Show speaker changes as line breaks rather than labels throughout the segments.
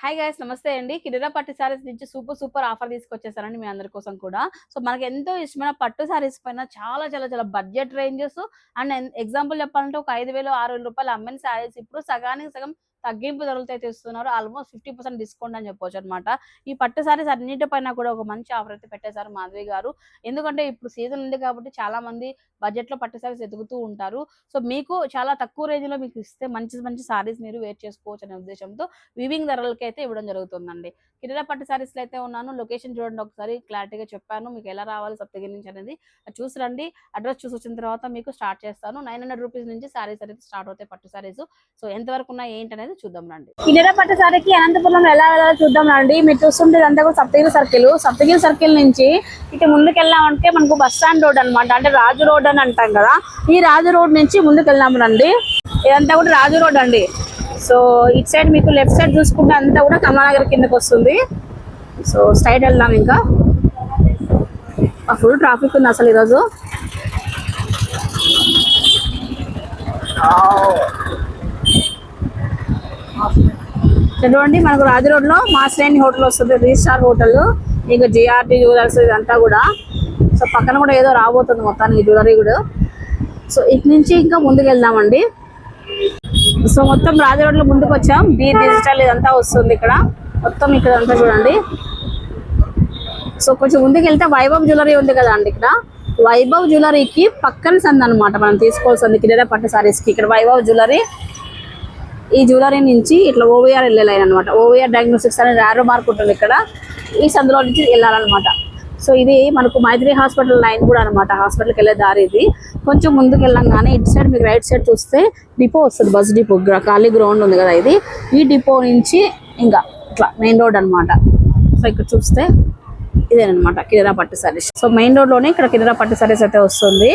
Hi guys నమస్తే అండి. కిరిరా పట్టు సారీస్ నుంచి సూపర్ సూపర్ ఆఫర్ తీసుకొచ్చేసారండి మీ అందరి కోసం కూడా. సో మనకి ఎంతో ఇష్టమైన పట్టు శారీస్ పైన చాలా చాలా చాలా బడ్జెట్ రేంజెస్ అండ్ ఎగ్జాంపుల్ చెప్పాలంటే ఒక ఐదు వేలు ఆరు వేల రూపాయలు అమ్మిన శారీస్ ఇప్పుడు సగానికి సగం తగ్గింపు ధరలతో అయితే ఇస్తున్నారు ఆల్మోస్ట్ ఫిఫ్టీ పర్సెంట్ డిస్కౌంట్ అని చెప్పొచ్చు అనమాట ఈ పట్టు సారీస్ అన్నిటిపైన కూడా ఒక మంచి ఆఫర్ అయితే పెట్టేశారు మాధవి గారు. ఎందుకంటే ఇప్పుడు సీజన్ ఉంది కాబట్టి చాలా మంది బడ్జెట్లో పట్టు సారీస్ ఎదుగుతూ ఉంటారు. సో మీకు చాలా తక్కువ రేంజ్లో మీకు ఇస్తే మంచి మంచి సారీస్ మీరు వేర్ చేసుకోవచ్చు అనే ఉద్దేశంతో వివింగ్ ధరలకి అయితే ఇవ్వడం జరుగుతుందండి. కిరీరా పట్టు సారీస్లో అయితే ఉన్నాను. లొకేషన్ చూడండి ఒకసారి క్లారిటీగా చెప్పాను. మీకు ఎలా రావాలి సప్తగిరి నుంచి అనేది అది చూసి రండి. అడ్రస్ చూసి వచ్చిన తర్వాత మీకు స్టార్ట్ చేస్తాను. నైన్ హండ్రెడ్ రూపీస్ నుంచి సారీస్ అనేది స్టార్ట్ అవుతాయి పట్టు సారీస్ సో ఎంతవరకు ఉన్నాయి ఏంటి అనేది చూద్దాం రండి. కిరీరా పట్టు సారీకి అనంతపురం ఎలా వెళ్ళాలో చూద్దాం రండి. మీరు చూస్తుంటే ఇదంతా కూడా సప్తగిరి సర్కిల్. సప్తగిరి సర్కిల్ నుంచి ఇటు ముందుకు వెళ్ళామంటే మనకు బస్ స్టాండ్ రోడ్ అన్నమాట. అంటే రాజు రోడ్ అని అంటాం కదా. ఈ రాజు రోడ్ నుంచి ముందుకు వెళ్దాం రండి. ఇదంతా కూడా రాజు రోడ్ అండి. సో ఇటు సైడ్ మీకు లెఫ్ట్ సైడ్ చూసుకుంటే అంతా కూడా కమలానగర్ కిందకి వస్తుంది. సో స్ట్రైట్ వెళ్దాం ఇంకా. ఫుల్ ట్రాఫిక్ ఉంది అసలు ఈరోజు. చూడండి మనకు రాజు రోడ్లో మాస్రేణి హోటల్ వస్తుంది త్రీ స్టార్ హోటల్. ఇంకా జిఆర్టీ జ్యువెలర్స్ ఇదంతా కూడా. సో పక్కన కూడా ఏదో రాబోతుంది మొత్తానికి జ్యువెలరీ కూడా. సో ఇటు నుంచి ఇంకా ముందుకు వెళ్దామండి. సో మొత్తం రాజు రోడ్లో ముందుకు వచ్చాం. బి డిజిటల్ ఇదంతా వస్తుంది ఇక్కడ. మొత్తం ఇక్కడ అంతా చూడండి. సో కొంచెం ముందుకు వెళ్తే వైభవ్ జ్యువెలరీ ఉంది కదా అండి ఇక్కడ. వైభవ్ జ్యువెలరీకి పక్కన సంది అనమాట మనం తీసుకోవాల్సింది. కిరీరా పట్టు సారీస్కి. ఇక్కడ వైభవ్ జ్యువెలరీ ఈ జ్యువెలరీ నుంచి ఇట్లా ఓవీఆర్ వెళ్ళాలి అనమాట ఓవీఆర్ డయాగ్నోస్టిక్స్ అనే ర్యారో మార్క్ ఉంటుంది ఇక్కడ. ఈ సందులో నుంచి వెళ్ళాలన్నమాట. సో ఇది మనకు మైత్రి హాస్పిటల్ లైన్ కూడా అనమాట హాస్పిటల్కి వెళ్ళే దారి ఇది. కొంచెం ముందుకు వెళ్ళంగానే ఇటు సైడ్ మీకు రైట్ సైడ్ చూస్తే డిపో వస్తుంది బస్ డిపో ఖాళీ గ్రౌండ్ ఉంది కదా ఇది. ఈ డిపో నుంచి ఇంకా ఇట్లా మెయిన్ రోడ్ అన్నమాట. సో ఇక్కడ చూస్తే ఇదేనమాట కిరా పట్టు సారీస్ సో మెయిన్ రోడ్లోనే ఇక్కడ కిరా పట్టు సారీస్ అయితే వస్తుంది.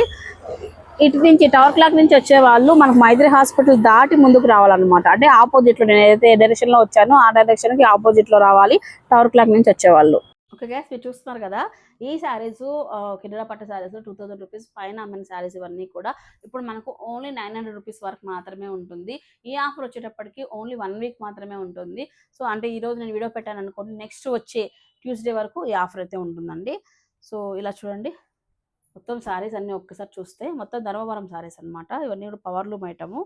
ఇటు నుంచి టవర్ క్లాక్ నుంచి వచ్చే వాళ్ళు మనకు మైత్రి హాస్పిటల్ దాటి ముందుకు రావాలన్నమాట. అంటే ఆపోజిట్లో నేను ఏదైతే డైరెక్షన్లో వచ్చానో ఆ డైరెక్షన్కి ఆపోజిట్లో రావాలి టవర్ క్లాక్ నుంచి వచ్చేవాళ్ళు ఓకే గ్యాస్ మీరు చూస్తున్నారు కదా ఈ శారీస్ కిరీరా పట్టు శారీస్ టూ థౌసండ్ రూపీస్ పైన అమ్మిన శారీస్ ఇవన్నీ కూడా ఇప్పుడు మనకు ఓన్లీ నైన్ హండ్రెడ్ రూపీస్ వరకు మాత్రమే ఉంటుంది. ఈ ఆఫర్ వచ్చేటప్పటికి ఓన్లీ వన్ వీక్ మాత్రమే ఉంటుంది. సో అంటే ఈ రోజు నేను వీడియో పెట్టాను అనుకోండి నెక్స్ట్ వచ్చే ట్యూస్డే వరకు ఈ ఆఫర్ అయితే ఉంటుందండి. సో ఇలా చూడండి. మొత్తం శారీస్ అన్నీ ఒక్కసారి చూస్తే మొత్తం ధర్మవరం శారీస్ అన్నమాట. ఇవన్నీ కూడా పవర్ లూమ్ ఐటము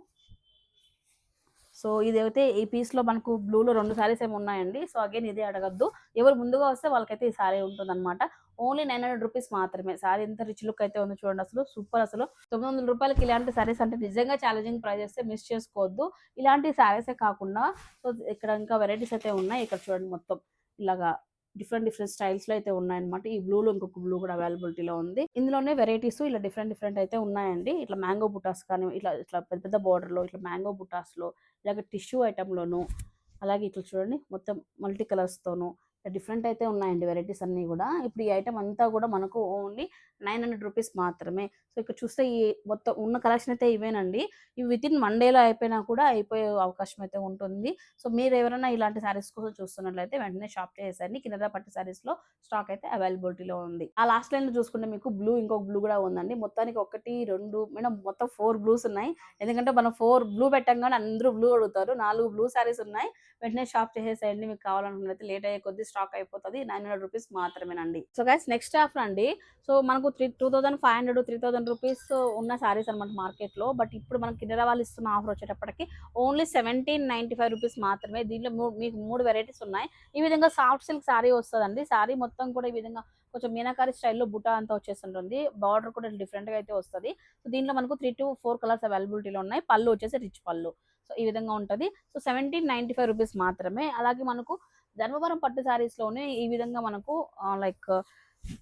సో ఇదైతే ఈ పీస్లో మనకు బ్లూలో రెండు శారీస్ ఏమి ఉన్నాయండి. సో అగైన్ ఇదే అడగద్దు. ఎవరు ముందుగా వస్తే వాళ్ళకైతే ఈ శారీ ఉంటుంది అనమాట ఓన్లీ నైన్ హండ్రెడ్ రూపీస్ మాత్రమే. శారీ ఎంత రిచ్ లుక్ అయితే ఉంది చూడండి అసలు. సూపర్ అసలు. తొమ్మిది వందల రూపాయలకి ఇలాంటి శారీస్ అంటే నిజంగా ఛాలెంజింగ్ ప్రైజెస్ మిస్ చేసుకోవద్దు. ఇలాంటి శారీసే కాకుండా సో ఇక్కడ ఇంకా వెరైటీస్ అయితే ఉన్నాయి. ఇక్కడ చూడండి మొత్తం. ఇలాగా డిఫరెంట్ డిఫరెంట్ స్టైల్స్లో అయితే ఉన్నాయన్నమాట. ఈ బ్లూ లో ఇంకొక బ్లూ కూడా అవైలబిలిటీలో ఉంది. ఇందులోనే వెరైటీస్ ఇలా డిఫరెంట్ డిఫరెంట్ అయితే ఉన్నాయండి. ఇట్లా మ్యాంగో బుటాస్ కానీ ఇట్లా ఇట్లా పెద్ద పెద్ద బోర్డర్లో ఇట్లా మ్యాంగో బుటాస్లో ఇలాగ టిష్యూ లోను అలాగే ఇట్లా చూడండి మొత్తం మల్టీ కలర్స్ తోను డిఫరెంట్ అయితే ఉన్నాయండి వెరైటీస్ అన్నీ కూడా. ఇప్పుడు ఈ ఐటమ్ అంతా కూడా మనకు ఓన్లీ నైన్ హండ్రెడ్ రూపీస్ మాత్రమే. సో ఇక్కడ చూస్తే ఈ మొత్తం ఉన్న కలెక్షన్ అయితే ఇవేనండి. ఇవి విత్ ఇన్ వన్ డేలో అయిపోయినా కూడా అయిపోయే అవకాశం అయితే ఉంటుంది. సో మీరు ఎవరైనా ఇలాంటి శారీస్ కోసం చూస్తున్నట్లయితే వెంటనే షాప్ చేసేయండి. కింద పట్టు శారీస్లో స్టాక్ అయితే అవైలబిలిటీలో ఉంది. ఆ లాస్ట్ లైన్లో చూసుకుంటే మీకు బ్లూ ఇంకొక బ్లూ కూడా ఉందండి. మొత్తానికి ఒకటి రెండు మేడం మొత్తం ఫోర్ బ్లూస్ ఉన్నాయి. ఎందుకంటే మనం ఫోర్ బ్లూ పెట్టంగానే అందరూ బ్లూ అడుగుతారు. నాలుగు బ్లూ శారీస్ ఉన్నాయి. వెంటనే షాప్ చేసేసేయండి మీకు కావాలనుకున్నట్లయితే లేట్ అయ్యే కొద్ది స్టాక్ అయిపోతుంది. నైన్ హండ్రెడ్ రూపీస్ మాత్రమేనండి. సో గైస్ నెక్స్ట్ ఆఫర్ అండి. సో మనకు three two thousand five hundred three thousand rupees ఉన్న శారీస్ అనమాట మార్కెట్లో బట్ ఇప్పుడు మనకి కింద వాళ్ళు ఇస్తున్న ఆఫర్ వచ్చేటప్పటికి only seventeen ninety five rupees మాత్రమే. దీంట్లో మూ- మీకు మూడు వెరైటీస్ ఉన్నాయి. ఈ విధంగా సాఫ్ట్ సిల్క్ శారీ వస్తుందండి. శారీ మొత్తం కూడా ఈ విధంగా కొంచెం మీనాకారి స్టైల్లో బుటా అంతా వచ్చేస్తుంటుంది. బార్డర్ కూడా డిఫరెంట్గా అయితే వస్తుంది. సో దీంట్లో మనకు త్రీ టు ఫోర్ కలర్స్ అవైలబిలిటీలో ఉన్నాయి. పళ్ళు వచ్చేసి రిచ్ పళ్ళు. సో ఈ విధంగా ఉంటుంది. So seventeen ninety five rupees మాత్రమే. అలాగే మనకు ధర్మవరం పట్టు సారీస్లోనే ఈ విధంగా మనకు లైక్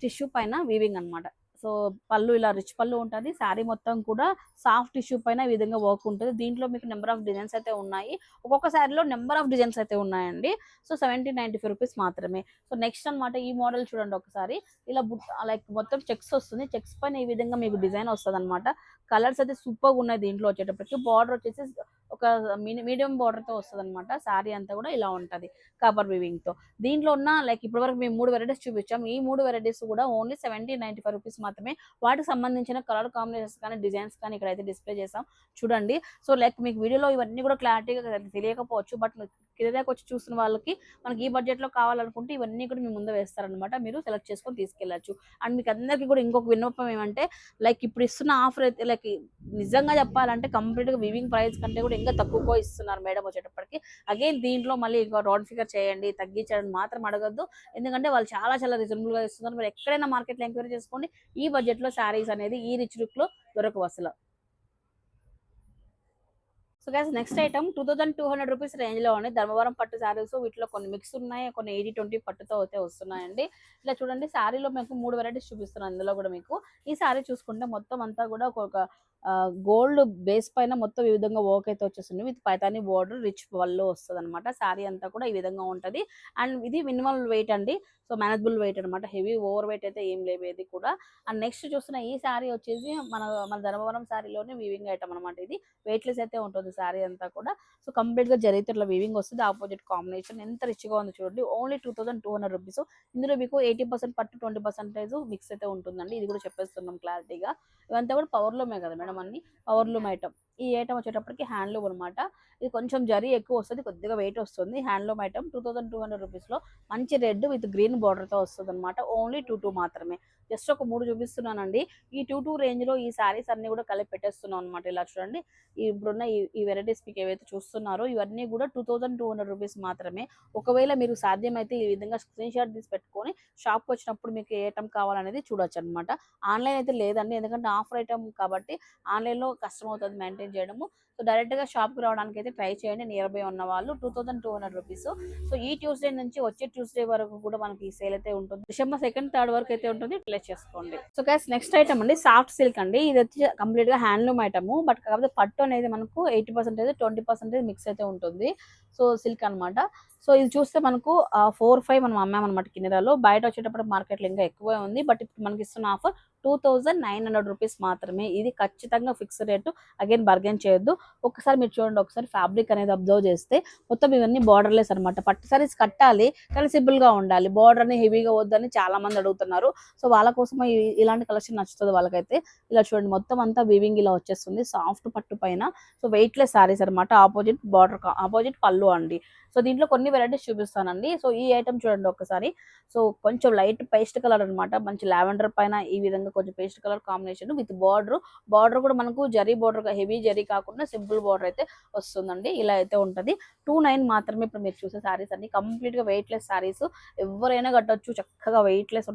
టిష్యూ పైన వీవింగ్ అన్నమాట. సో పళ్ళు ఇలా రిచ్ పళ్ళు ఉంటుంది. శారీ మొత్తం కూడా సాఫ్ట్ టిష్యూ పైన ఈ విధంగా వర్క్ ఉంటుంది. దీంట్లో మీకు నెంబర్ ఆఫ్ డిజైన్స్ అయితే ఉన్నాయి. ఒక్కొక్క శారీలో నెంబర్ ఆఫ్ డిజైన్స్ అయితే ఉన్నాయండి. So seventy ninety five rupees మాత్రమే. సో నెక్స్ట్ అన్నమాట ఈ మోడల్ చూడండి ఒకసారి. ఇలా లైక్ మొత్తం చెక్స్ వస్తుంది. చెక్స్ పైన ఈ విధంగా మీకు డిజైన్ వస్తుంది అనమాట కలర్స్ అయితే సూపర్గా ఉన్నాయి దీంట్లో వచ్చేటప్పటికి. బార్డర్ వచ్చేసి ఒక మిని మీడియం తో వస్తుంది అనమాట శారీ అంతా కూడా ఇలా ఉంటుంది. కాపర్ వివింగ్తో దీంట్లో ఉన్న లైక్ ఇప్పటి వరకు మేము మూడు వెరైటీస్ చూపించాం. ఈ మూడు వెరైటీస్ కూడా only seventy ninety five rupees మాత్రమే. వాటికి సంబంధించిన కలర్ కాంబినేషన్స్ కానీ డిజైన్స్ కానీ ఇక్కడైతే డిస్ప్లే చేసాం చూడండి. సో లైక్ మీకు వీడియోలో ఇవన్నీ కూడా క్లారిటీగా తెలియకపోవచ్చు. బట్ కిందకి వచ్చి చూసిన వాళ్ళకి మనకి ఈ బడ్జెట్లో కావాలనుకుంటే ఇవన్నీ కూడా మీ ముందు వేస్తారనమాట మీరు సెలెక్ట్ చేసుకొని తీసుకెళ్ళచ్చు. అండ్ మీకు అందరికీ కూడా ఇంకొక విన్నపం ఏమంటే లైక్ ఇప్పుడు ఇస్తున్న ఆఫర్ అయితే లైక్ నిజంగా చెప్పాలంటే కంప్లీట్గా వివింగ్ ప్రైస్ కంటే కూడా ఇంకా తక్కువకో ఇస్తున్నారు మేడం వచ్చేటప్పటికి. అగైన్ దీంట్లో మళ్ళీ ఇంకా రౌండ్ ఫిగర్ చేయండి తగ్గించడం మాత్రం అడగద్దు. ఎందుకంటే వాళ్ళు చాలా చాలా రీజనబుల్గా ఇస్తున్నారు మీరు ఎక్కడైనా మార్కెట్లో ఎంక్వైరీ చేసుకోండి ఈ బడ్జెట్లో శారీస్ అనేది ఈ రిచ్ లుక్లో దొరకవు అసలు. So guys next item two thousand two hundred rupees రేంజ్లో ఉన్నాయి. ధర్మవరం పట్టు శారీస్ వీటిలో కొన్ని మిక్స్ ఉన్నాయి కొన్ని ఎయిటీ ట్వంటీ పట్టుతో అయితే వస్తున్నాయండి. ఇలా చూడండి శారీలో మీకు మూడు వెరైటీస్ చూపిస్తున్నాను అందులో కూడా మీకు. ఈ శారీ చూసుకుంటే మొత్తం అంతా కూడా ఒక గోల్డ్ బేస్ పైన మొత్తం ఈ విధంగా వర్క్ అయితే వచ్చేస్తుంది. విత్ పైతాని బోర్డర్ రిచ్ వల్ల వస్తుంది అనమాట శారీ అంతా కూడా ఈ విధంగా ఉంటది. అండ్ ఇది మినిమల్ వెయిట్ అండి. సో మేనేజబుల్ వెయిట్ అనమాట హెవీ ఓవర్ వెయిట్ అయితే ఏం లేవు ఇది కూడా. అండ్ నెక్స్ట్ చూస్తున్న ఈ శారీ వచ్చేసి మన మన ధర్మవరం శారీలోనే వీవింగ్ ఐటమ్ అనమాట ఇది. వెయిట్లెస్ అయితే ఉంటుంది శారీ అంతా కూడా. సో కంప్లీట్గా జరిగితే ఇట్లా వీవింగ్ వస్తుంది. ఆపోజిట్ కాంబినేషన్ ఎంత రిచ్గా ఉంది చూడండి. Only two thousand two hundred rupees ఇందులో మీకు ఎయిటీ పర్సెంట్ పట్టు ట్వంటీ పర్సెంటేజ్ మిక్స్ అయితే ఉంటుందండి. ఇది కూడా చెప్పేస్తున్నాం క్లారిటీగా ఇవంతా కూడా పవర్లోమే కదా మేడం అన్ని పవర్ లూమ్ ఐటమ్ ఈ ఐటమ్ వచ్చేటప్పటికి హ్యాండ్లూమ్ అనమాట ఇది కొంచెం జరీ ఎక్కువ వస్తుంది కొద్దిగా వెయిట్ వస్తుంది. Handloom item two thousand two hundred రూపీస్లో మంచి రెడ్ విత్ గ్రీన్ బార్డర్తో వస్తుంది అనమాట ఓన్లీ టూ టూ మాత్రమే. జస్ట్ ఒక మూడు చూపిస్తున్నానండి. ఈ టూ టూ రేంజ్లో ఈ శారీస్ అన్ని కూడా కలిపి పెట్టేస్తున్నాం అనమాట ఇలా చూడండి. ఇప్పుడున్న ఈ ఈ వెరైటీస్ మీకు ఏవైతే చూస్తున్నారో ఇవన్నీ కూడా two thousand two hundred rupees మాత్రమే. ఒకవేళ మీరు సాధ్యమైతే ఈ విధంగా స్క్రీన్ షాట్ తీసి పెట్టుకొని షాప్కి వచ్చినప్పుడు మీకు ఏ ఐటమ్ కావాలనేది చూడొచ్చు అనమాట ఆన్లైన్ అయితే లేదండి. ఎందుకంటే ఆఫర్ ఐటమ్ కాబట్టి ఆన్లైన్లో కష్టం అవుతుంది మెయింటైన్ చేయడము. సో డైరెక్ట్గా షాప్కి రావడానికి అయితే ట్రై చేయండి. నియర్ బై ఉన్న వాళ్ళు two thousand two hundred rupees. So ఈ ట్యూస్డే నుంచి వచ్చే ట్యూస్డే వరకు కూడా మనకి ఈ సేల్ అయితే ఉంటుంది. డిసెంబర్ సెకండ్ థర్డ్ వరకు అయితే ఉంటుంది. ప్లేస్ చేసుకోండి. సో గైస్ నెక్స్ట్ ఐటమ్ అండి సాఫ్ట్ సిల్క్ అండి. ఇది వచ్చి కంప్లీట్గా హ్యాండ్లూమ్ ఐటమ్. బట్ కాకపోతే పట్టు అనేది మనకు eighty percentage twenty percentage mix అయితే ఉంటుంది. సో సిల్క్ అన్నమాట. సో ఇది చూస్తే మనకు ఫోర్ ఫైవ్ మనం అమ్మామన్నమాట కిందలో బయట వచ్చేటప్పుడు మార్కెట్లో ఇంకా ఎక్కువే ఉంది. బట్ ఇప్పుడు మనకి ఇస్తున్న offer two thousand nine hundred rupees మాత్రమే. ఇది ఖచ్చితంగా ఫిక్స్ రేటు. అగైన్ బర్గెన్ చేయొద్దు. ఒకసారి మీరు చూడండి ఒకసారి ఫ్యాబ్రిక్ అనేది అబ్జర్వ్ చేస్తే మొత్తం ఇవన్నీ బార్డర్లెస్ అనమాట పట్టు సారీస్ కట్టాలి కానీ సింపుల్గా గా ఉండాలి. బార్డర్ అని హెవీగా వద్దని చాలా మంది అడుగుతున్నారు. సో వాళ్ళ కోసం ఇలాంటి కలెక్షన్ నచ్చుతుంది వాళ్ళకైతే. ఇలా చూడండి మొత్తం అంతా వీవింగ్ ఇలా వచ్చేస్తుంది. సాఫ్ట్ పట్టు పైన. సో వెయిట్లెస్ సారీస్ అనమాట ఆపోజిట్ బార్డర్ ఆపోజిట్ పళ్ళు అండి. సో దీంట్లో కొన్ని వెరైటీస్ చూపిస్తానండి. సో ఈ ఐటమ్ చూడండి ఒకసారి. సో కొంచెం లైట్ పేస్ట్ కలర్ అన్నమాట. మంచి లావెండర్ పైన ఈ విధంగా కొంచెం paste colour combination with border border కూడా మనకు జరీ బార్డర్ హెవీ జరీ కాకుండా సింపుల్ బార్డర్ అయితే వస్తుందండి. ఇలా అయితే ఉంటది. టూ నైన్ మాత్రమే ఇప్పుడు మీరు చూసే శారీస్ అన్ని. కంప్లీట్గా వెయిట్ లెస్ సారీస్ ఎవరైనా కట్టొచ్చు. చక్కగా వెయిట్ లెస్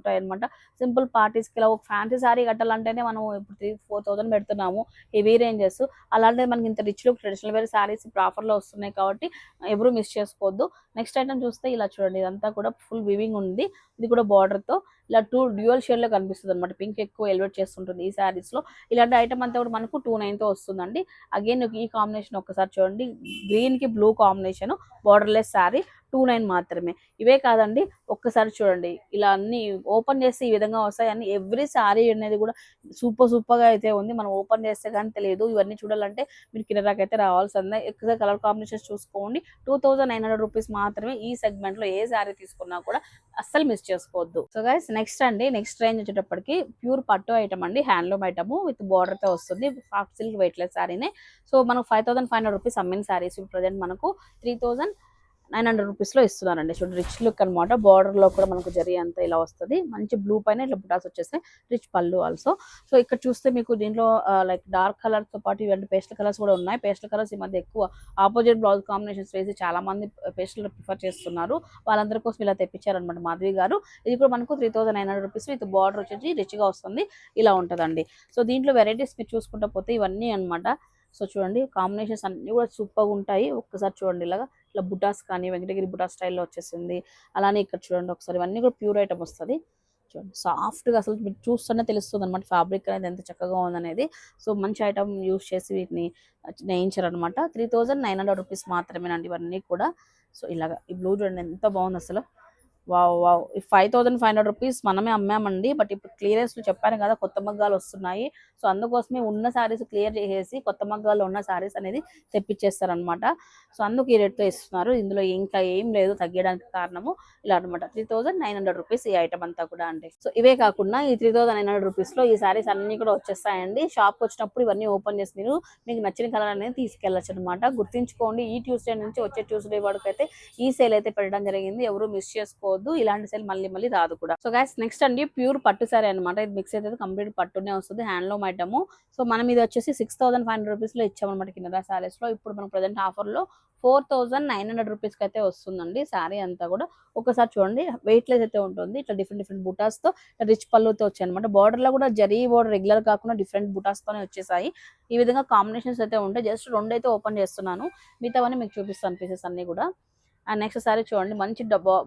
సింపుల్ పార్టీస్కి ఇలా ఒక ఫ్యాన్సీ సారీ కట్టాలంటేనే మనం ఇప్పుడు త్రీ ఫోర్ థౌసండ్ పెడుతున్నాము. హెవీ రేంజెస్ అలాంటిది మనకి ఇంత rich look traditional wear saris ఇప్పుడు లో వస్తున్నాయి కాబట్టి ఎవరు మిస్ చేసుకోవద్దు. నెక్స్ట్ ఐటమ్ చూస్తే ఇలా చూడండి ఇదంతా కూడా ఫుల్ వివింగ్ ఉంది. ఇది కూడా బార్డర్తో తో ఇలా టూ డ్యూయల్ షేడ్లో కనిపిస్తుంది అనమాట పింక్ ఎక్కువ ఎలివేట్ చేస్తుంటుంది ఈ సారీస్లో. ఇలాంటి ఐటమ్ అంతా కూడా మనకు టూ నైన్తో వస్తుందండి. అగైన్ ఈ కాంబినేషన్ ఒకసారి చూడండి. గ్రీన్కి blue combination borderless sari two nine మాత్రమే. ఇవే కాదండి ఒక్కసారి చూడండి. ఇలా అన్ని ఓపెన్ చేస్తే ఈ విధంగా వస్తాయి. అన్ని ఎవ్రీ శారీ అనేది కూడా సూపర్ సూపర్గా అయితే ఉంది. మనం ఓపెన్ చేస్తే కానీ తెలియదు. ఇవన్నీ చూడాలంటే మీరు కింద అయితే రావాల్సిందే. ఎక్కువ కలర్ కాంబినేషన్స్ చూసుకోండి. Two thousand nine hundred rupees మాత్రమే ఈ సెగ్మెంట్లో ఏ శారీ తీసుకున్నా కూడా అస్సలు మిస్ చేసుకోవద్దు. సో గైస్ నెక్స్ట్ నెక్స్ట్ అండి నెక్స్ట్ రేంజ్ వచ్చేటప్పటికి ప్యూర్ పట్టు ఐటమ్ అండి. హ్యాండ్లూమ్ ఐటమ్ విత్ బార్డర్తో వస్తుంది. సాఫ్ట్ సిల్క్ వెయిట్లెస్ శారీనే సో మనకు five thousand five hundred rupees అమ్మిన శారీస్ ప్రజెంట్ మనకు త్రీ థౌసండ్ నైన్ హండ్రెడ్ రూపీస్లో ఇస్తున్నారండి. చూడండి రిచ్ లుక్ అనమాట బార్డర్లో కూడా మనకు జరి అంతా ఇలా వస్తుంది. మంచి బ్లూ పైన ఇట్లా బుటాస్ వచ్చేస్తాయి. రిచ్ పళ్ళు ఆల్సో సో ఇక్కడ చూస్తే మీకు దీంట్లో లైక్ డార్క్ కలర్తో పాటు ఇవన్నీ పేస్టల్ కలర్స్ కూడా ఉన్నాయి. పేస్టల్ కలర్స్ ఈ మధ్య ఎక్కువ ఆపోజిట్ బ్లౌజ్ కాంబినేషన్స్ వేసి చాలా మంది పేస్టల్ ప్రిఫర్ చేస్తున్నారు. వాళ్ళందరి కోసం ఇలా తెప్పించారనమాట మాధవి గారు. ఇది కూడా మనకు three thousand nine hundred rupees with border వచ్చేసి రిచ్గా వస్తుంది. ఇలా ఉంటుందండి. సో దీంట్లో వెరైటీస్ మీరు చూసుకుంటా పోతే ఇవన్నీ అనమాట సో చూడండి కాంబినేషన్స్ అన్ని కూడా సూపర్గా ఉంటాయి. ఒక్కసారి చూడండి ఇలాగా ఇట్లా బుటాస్ కానీ వెంకటగిరి బుటా స్టైల్లో వచ్చేసింది. అలానే ఇక్కడ చూడండి ఒకసారి ఇవన్నీ కూడా ప్యూర్ ఐటమ్ వస్తుంది. చూడండి సాఫ్ట్గా అసలు మీరు చూస్తేనే తెలుస్తుంది అనమాట ఫ్యాబ్రిక్ అనేది ఎంత చక్కగా ఉందనేది. సో మంచి ఐటమ్ యూస్ చేసి వీటిని నేయించారనమాట three thousand nine hundred rupees మాత్రమేనండి ఇవన్నీ కూడా. సో ఇలాగా ఈ బ్లూ చూడండి ఎంత బాగుంది అసలు. Wow wow. Five thousand five hundred rupees మనమే అమ్మామండి. బట్ ఇప్పుడు క్లియరెన్స్ చెప్పాను కదా కొత్త మగ్గాలు వస్తున్నాయి. సో అందుకోసమే ఉన్న శారీస్ క్లియర్ చేసేసి కొత్త మగ్గాల్లో ఉన్న శారీస్ అనేది తెప్పించేస్తారనమాట సో అందుకు ఈ రేట్తో ఇస్తున్నారు. ఇందులో ఇంకా ఏం లేదు తగ్గడానికి కారణము ఇలా అనమాట three thousand nine hundred rupees ఈ ఐటమ్ అంతా కూడా అండి. సో ఇవే కాకుండా ఈ త్రీ థౌసండ్ నైన్ హండ్రెడ్ రూపీస్లో ఈ సారీస్ అన్ని కూడా వచ్చేస్తాయండి. షాప్ వచ్చినప్పుడు ఇవన్నీ ఓపెన్ చేసి మీరు మీకు నచ్చిన కలర్ అనేది తీసుకెళ్ళచ్చు అనమాట గుర్తుంచుకోండి ఈ ట్యూస్డే నుంచి వచ్చే ట్యూస్డే వరకు అయితే ఈ సేల్ అయితే పెట్టడం జరిగింది. ఎవరు మిస్ చేసుకో చేసుకోవద్దు ఇలాంటి సేల్ మళ్ళీ మళ్ళీ రాదు కూడా. సో గైస్ నెక్స్ట్ అండి ప్యూర్ పట్టు సారీ అనమాట ఇది మిక్స్ అయితే కంప్లీట్ పట్టునే వస్తుంది హ్యాండ్లూమ్ ఐటమ్ సో మనం ఇది వచ్చేసి సిక్స్ థౌసండ్ ఫైవ్ హండ్రెడ్ రూపీస్లో ఇచ్చామన్నమాట కిన్నరా సారీస్లో. ఇప్పుడు మనం ప్రజెంట్ ఆఫర్లో ఫోర్ థౌసండ్ నైన్ హండ్రెడ్ రూపీస్కి అయితే వస్తుందండి శారీ అంతా కూడా. ఒకసారి చూడండి వెయిట్ లెస్ అయితే ఉంటుంది. ఇట్లా డిఫరెంట్ డిఫరెంట్ బుటాస్తో రిచ్ పళ్ళుతో వచ్చాయి అనమాట లో కూడా జరీ బార్డర్ రెగ్యులర్ కాకుండా డిఫరెంట్ బుటాస్తోనే వచ్చేసాయి. ఈ విధంగా కాంబినేషన్స్ అయితే ఉంటాయి. జస్ట్ రెండు అయితే ఓపెన్ చేస్తున్నాను. మిగతావన్నీ మీకు చూపిస్తాను పీసెస్ అన్ని కూడా. అండ్ నెక్స్ట్ సారీ చూడండి మంచి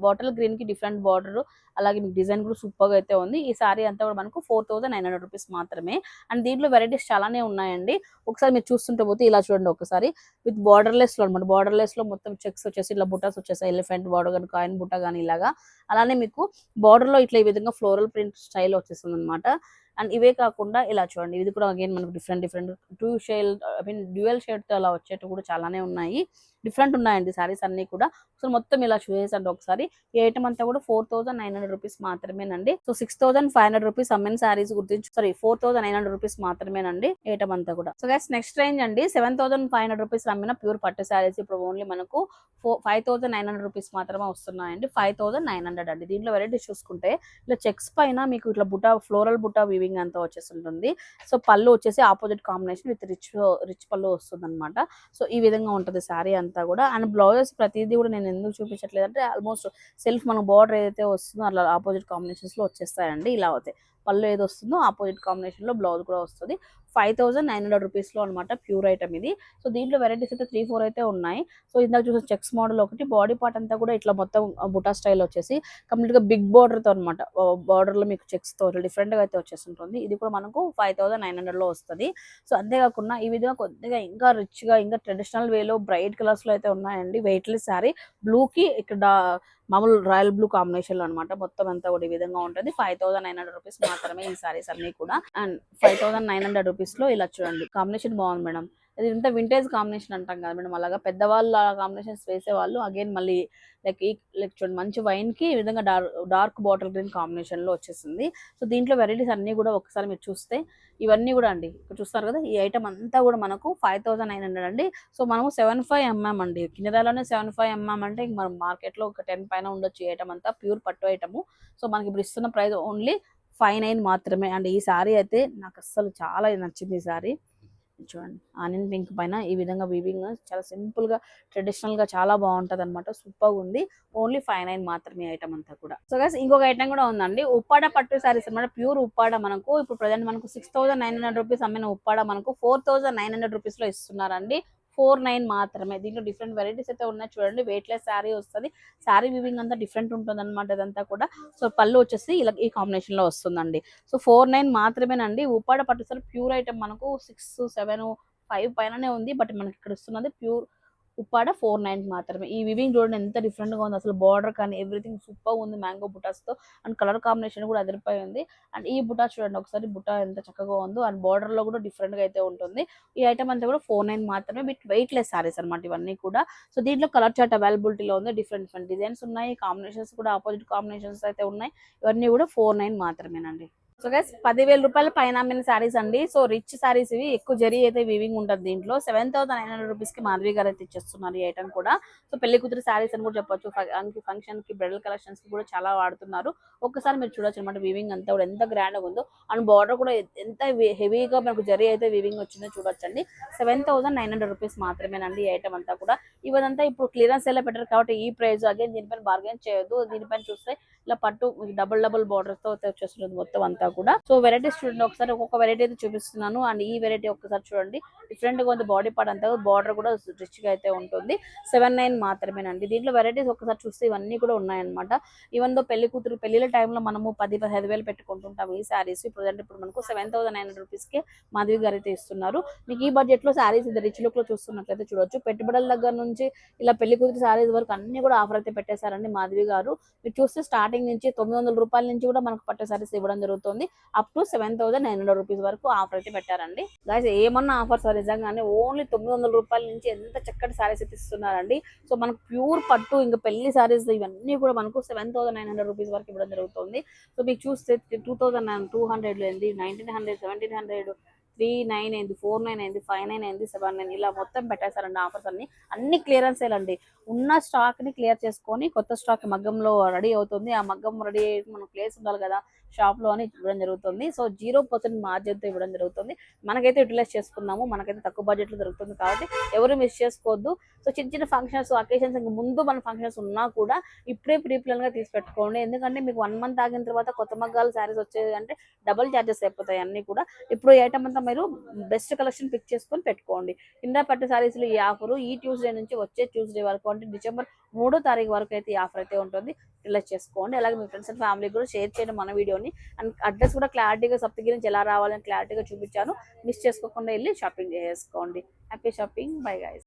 బాటిల్ గ్రీన్కి డిఫరెంట్ బార్డర్ అలాగే మీకు డిజైన్ కూడా సూపర్గా అయితే ఉంది. ఈ సారీ అంతా కూడా మనకు four thousand nine hundred rupees మాత్రమే. అండ్ దీంట్లో వెరైటీస్ చాలానే ఉన్నాయండి. ఒకసారి మీరు చూస్తుంటే పోతే ఇలా చూడండి ఒకసారి. విత్ బార్డర్లెస్లో అనమాట బార్డర్లెస్లో మొత్తం చెక్స్ వచ్చేసి ఇలా బుటాస్ వచ్చేసాయి. ఎలిఫెంట్ బార్డర్ కానీ కాయిన్ బుట్ట కానీ ఇలాగా. అలానే మీకు బార్డర్లో ఇట్లా ఈ విధంగా ఫ్లోరల్ ప్రింట్ స్టైల్ వచ్చేస్తుంది అనమాట అండ్ ఇవే కాకుండా ఇలా చూడండి ఇది కూడా అగైన్ మనకు different different two shade I mean dual షేడ్తో అలా వచ్చేట్టు కూడా చాలానే ఉన్నాయి. డిఫరెంట్ ఉన్నాయండి సారీస్ అన్ని కూడా. సో మొత్తం ఇలా చూసేసండి ఒకసారి. ఈ ఐటమ్ అంతా కూడా four thousand nine hundred rupees మాత్రమేనండి. So six thousand five hundred rupees అమ్మిన saris గుర్తించు sari four thousand nine hundred rupees మాత్రమేనండి ఐటమ్ అంతా కూడా. సో గైస్ నెక్స్ట్ రేంజ్ అండి. Seven thousand five hundred rupees అమ్మిన ప్యూర్ పట్టు సారీస్ ఇప్పుడు ఓన్లీ మనకు four five thousand nine hundred rupees మాత్రమే వస్తున్నాయండి. ఫైవ్ థౌసండ్ నైన్ హండ్రెడ్ అండి. దీంట్లో వెరైటీస్ చూసుకుంటే ఇలా చెక్స్ పైన మీకు ఇట్లా బుట్ట ఫ్లోరల్ బుట్ట ఇవి వీవింగ్ అంతా ఉంటుంది సో పళ్ళు వచ్చేసి opposite combination with rich rich పళ్ళు వస్తుంది అనమాట సో ఈ విధంగా ఉంటుంది శారీ అంతా కూడా. అండ్ బ్లౌజెస్ ప్రతిదీ కూడా నేను ఎందుకు చూపించట్లేదు అంటే ఆల్మోస్ట్ సెల్ఫ్ మన బార్డర్ ఏదైతే వస్తుందో అలా ఆపోజిట్ కాంబినేషన్స్లో వచ్చేస్తాయండి. ఇలా అవుతాయి పళ్ళు ఏది వస్తుందో ఆపోజిట్ కాంబినేషన్లో బ్లౌజ్ కూడా వస్తుంది. ఫైవ్ థౌసండ్ నైన్ హండ్రెడ్ రూపీస్లో అనమాట ప్యూర్ ఐటమ్ ఇది. సో దీంట్లో వెరైటీస్ అయితే త్రీ ఫోర్ అయితే ఉన్నాయి. సో ఇందాక చూసిన చెక్స్ మోడల్ ఒకటి బాడీ పార్ట్ అంతా కూడా ఇట్లా మొత్తం బుటా స్టైల్ వచ్చేసి కంప్లీట్గా బిగ్ బార్డర్తో అనమాట బార్డర్లో మీకు చెక్స్తో డిఫరెంట్గా అయితే వచ్చేస్తుంటుంది. ఇది కూడా మనకు ఫైవ్ థౌసండ్ నైన్ హండ్రెడ్లో వస్తుంది. సో అంతేకాకుండా ఈ విధంగా కొద్దిగా ఇంకా రిచ్గా ఇంకా ట్రెడిషనల్ వేలో బ్రైట్ కలర్స్లో అయితే ఉన్నాయండి. వెయిట్లెస్ శారీ. బ్లూకి ఇక్కడ మామూలు రాయల్ బ్లూ కాంబినేషన్లో అనమాట మొత్తం అంతా కూడా ఈ విధంగా ఉంటుంది. Five thousand nine hundred rupees మాత్రమే ఈ సారీస్ అన్ని కూడా. And five thousand nine hundred రూపీస్లో ఇలా చూడండి. కాంబినేషన్ బాగుంది మేడం. అది ఇంత వింటేజ్ కాంబినేషన్ అంటాం కదా మేడం. అలాగా పెద్దవాళ్ళ కాంబినేషన్స్ వేసేవాళ్ళు. అగైన్ మళ్ళీ లైక్ ఈ లైక్ చూడండి మంచి వైన్కి ఈ విధంగా డార్క్ డార్క్ బాటిల్ గ్రీన్ కాంబినేషన్లో వచ్చేసింది. సో దీంట్లో వెరైటీస్ అన్నీ కూడా ఒకసారి మీరు చూస్తే ఇవన్నీ కూడా అండి. ఇక్కడ చూస్తారు కదా ఈ ఐటమ్ అంతా కూడా మనకు ఫైవ్ థౌసండ్ నైన్ హండ్రెడ్ అండి. సో మనము సెవెన్ ఫైవ్ ఎంఎం అండి. కిందలోనే సెవెన్ ఫైవ్ ఎంఎం అంటే మనం మార్కెట్లో ఒక టెన్ పైన ఉండొచ్చు ఈ ఐటమ్ అంతా. ప్యూర్ పట్టు ఐటము సో మనకి ఇప్పుడు ఇస్తున్న ప్రైస్ ఓన్లీ ఫైవ్ నైన్ మాత్రమే. అండ్ ఈ సారీ అయితే నాకు అస్సలు చాలా నచ్చింది ఈ సారీ చూడండి ఆనియన్ పింక్ పైన ఈ విధంగా వీవింగ్ చాలా సింపుల్గా ట్రెడిషనల్గా చాలా బాగుంటుంది అనమాట సూపర్గా ఉంది. ఓన్లీ ఫైవ్ నైన్ మాత్రమే ఐటమ్ అంతా కూడా. సో గైస్ ఇంకొక ఐటమ్ కూడా ఉందండి. ఉప్పాడ పట్టు సారీస్ అనమాట ప్యూర్ ఉప్పాడ మనకు ఇప్పుడు ప్రజెంట్ మనకు six thousand nine hundred rupees అమ్మిన ఉప్పాడ మనకు ఫోర్ థౌసండ్ నైన్ హండ్రెడ్ రూపీస్లో ఇస్తున్నారండి. ఫోర్ నైన్ మాత్రమే. దీంట్లో డిఫరెంట్ వెరైటీస్ అయితే ఉన్నాయి. చూడండి వెయిట్ లెస్ శారీ వస్తుంది. శారీ వివింగ్ అంతా డిఫరెంట్ ఉంటుంది అనమాట ఇదంతా కూడా. సో పళ్ళు వచ్చేసి ఇలా ఈ కాంబినేషన్లో వస్తుందండి. సో ఫోర్ నైన్ మాత్రమేనండి. ఉప్పాడ పట్టుసారి ప్యూర్ ఐటమ్ మనకు సిక్స్ సెవెన్ ఫైవ్ పైననే ఉంది. బట్ మనకి ఇక్కడ ఇస్తున్నది ప్యూర్ ఉప్పాడ ఫోర్ నైన్ మాత్రమే. ఈ వివింగ్ చూడండి ఎంత డిఫరెంట్గా గా ఉంది. అసలు బార్డర్ కానీ ఎవ్రీథింగ్ సూపర్ ఉంది. మ్యాంగో తో అండ్ కలర్ కాంబినేషన్ కూడా అదిరిపోయి ఉంది. అండ్ ఈ బుటా చూడండి. ఒకసారి బుటా ఎంత చక్కగా ఉందో. అండ్ బార్డర్లో కూడా డిఫరెంట్గా అయితే ఉంటుంది. ఈ ఐటమ్ అంతా కూడా ఫోర్ నైన్ మాత్రమే విత్ వెయిట్ లెస్ సారీస్ అనమాట ఇవన్నీ కూడా. సో దీంట్లో కలర్ చార్ట్ అవైలబిలిటీలో ఉంది. డిఫరెంట్ డిఫరెంట్ డిజైన్స్ ఉన్నాయి. కాంబినేషన్స్ కూడా ఆపోజిట్ కాంబినేషన్స్ అయితే ఉన్నాయి. ఇవన్నీ కూడా ఫోర్ నైన్ మాత్రమేనండి. సో గైస్ పదివేల రూపాయల పైన అమ్మిన సారీస్ అండి. సో రిచ్ సారీస్ ఇవి ఎక్కువ జరీ అయితే వివింగ్ ఉంటుంది దీంట్లో. సెవెన్ థౌసండ్ నైన్ హండ్రెడ్ రూపీస్కి మాధవి గారు అయితే ఇచ్చేస్తున్నారు ఈ ఐటమ్ కూడా. సో పెళ్ళి కూతురు శారీస్ అని కూడా చెప్పొచ్చు. ఫంక్షన్కి బ్రైడల్ కలెక్షన్స్కి కూడా చాలా వాడుతున్నారు. ఒక్కసారి మీరు చూడొచ్చు అనమాట వివింగ్ అంతా కూడా ఎంత గ్రాండ్గా ఉందో. అండ్ బార్డర్ కూడా ఎంత హెవీగా మనకు జరీ అయితే వివింగ్ వచ్చిందో చూడొచ్చండి. Seven thousand nine hundred rupees మాత్రమేనండి ఈ ఐటమ్ అంతా కూడా. ఇవదంతా ఇప్పుడు క్లియరెన్స్ ఎలా పెట్టారు కాబట్టి ఈ ప్రైస్ అగైన్ దీనిపైన బార్గెన్ చేయొద్దు. దీనిపైన చూస్తే ఇలా పట్టు డబుల్ డబుల్ బార్డర్స్తో అయితే వచ్చేస్తుంది మొత్తం అంతా అంతా కూడా. సో వెరైటీస్ చూడండి ఒకసారి ఒక్కొక్క వెరైటీ అయితే చూపిస్తున్నాను. అండ్ ఈ వెరైటీ ఒక్కసారి చూడండి. డిఫరెంట్గా ఉంది బాడీ పార్ట్ అంతా. బార్డర్ కూడా రిచ్గా అయితే ఉంటుంది. సెవెన్ నైన్ మాత్రమేనండి. దీంట్లో వెరైటీస్ ఒకసారి చూస్తే ఇవన్నీ కూడా ఉన్నాయన్నమాట. ఈవెన్ దో పెళ్ళి కూతురు పెళ్ళిల టైంలో మనము పది పదిహేను వేలు పెట్టుకుంటుంటాం ఈ శారీస్ ప్రజెంట్ ఇప్పుడు మనకు సెవెన్ థౌసండ్ నైన్ హండ్రెడ్ రూపీస్కి మాధవి గారు అయితే ఇస్తున్నారు. మీకు ఈ బడ్జెట్లో శారీస్ ఇది రిచ్ లుక్లో చూస్తున్నట్లయితే చూడొచ్చు. పెట్టుబడుల దగ్గర నుంచి ఇలా పెళ్ళి కూతురు శారీస్ వరకు అన్ని కూడా ఆఫర్ అయితే పెట్టేశారండి మాధవి గారు. మీరు చూస్తే స్టార్టింగ్ నుంచి తొమ్మిది వందల రూపాయల నుంచి కూడా మనకు పట్టే సారీస్ ఇవ్వడం జరుగుతుంది. Up to seven thousand nine hundred rupees వరకు ఆఫర్ అయితే పెట్టారండి. గాయస్ ఏమన్నా ఆఫర్స్ నిజంగానే ఓన్లీ తొమ్మిది వందల రూపాయల నుంచి ఎంత చక్కటి సారీస్ అయితే ఇస్తున్నారండి. సో మనకు ప్యూర్ పట్టు ఇంకా పెళ్ళి సారీస్ ఇవన్నీ కూడా మనకు seven thousand nine hundred rupees వరకు ఇవ్వడం జరుగుతుంది. సో మీకు చూస్తే two thousand nine two hundred ఏంది nineteen hundred seventeen hundred three nine అయింది ఫోర్ నైన్ అయింది ఫైవ్ నైన్ అయింది సెవెన్ నైన్ ఇలా మొత్తం పెట్టేశారండి ఆఫర్స్ అన్ని. అన్ని క్లియరెన్స్ అండి ఉన్న స్టాక్ని క్లియర్ చేసుకొని కొత్త స్టాక్ మగ్గంలో రెడీ అవుతుంది. ఆ మగ్గం రెడీ అయ్యి ప్లేస్ ఉండాలి కదా. షాప్లో అని ఇవ్వడం జరుగుతుంది. సో జీరో పర్సెంట్ మార్జిన్తో ఇవ్వడం జరుగుతుంది. మనకైతే యూటిలైజ్ చేసుకున్నాము మనకైతే తక్కువ బడ్జెట్లో దొరుకుతుంది కాబట్టి ఎవరు మిస్ చేసుకోవద్దు. సో చిన్న చిన్న ఫంక్షన్స్ అకేషన్స్ ఇంకా ముందు మన ఫంక్షన్స్ ఉన్నా కూడా ఇప్పుడే ప్రీప్లాన్గా గా తీసి పెట్టుకోండి. ఎందుకంటే మీకు వన్ మంత్ ఆగిన తర్వాత కొత్త మగ్గాలు శారీస్ వచ్చేది అంటే డబుల్ ఛార్జెస్ అయిపోతాయి అన్ని కూడా. ఇప్పుడు ఐటమ్ అంతా మీరు బెస్ట్ కలెక్షన్ పిక్ చేసుకొని పెట్టుకోండి. కింద పట్టు సారీస్ ఈ ఆఫర్ ఈ ట్యూస్డే నుంచి వచ్చే ట్యూస్డే వరకు అంటే డిసెంబర్ మూడో తారీఖు వరకు అయితే ఈ ఆఫర్ అయితే ఉంటుంది. రిలైజ్ చేసుకోండి. అలాగే మీ ఫ్రెండ్స్ అండ్ ఫ్యామిలీ కూడా షేర్ చేయండి మన వీడియోని అండ్ అడ్రస్ కూడా క్లారిటీగా సప్తగిరి నుంచి ఎలా రావాలని క్లారిటీగా చూపించాను. మిస్ చేసుకోకుండా వెళ్ళి షాపింగ్ చేసుకోండి. Happy shopping. Bye guys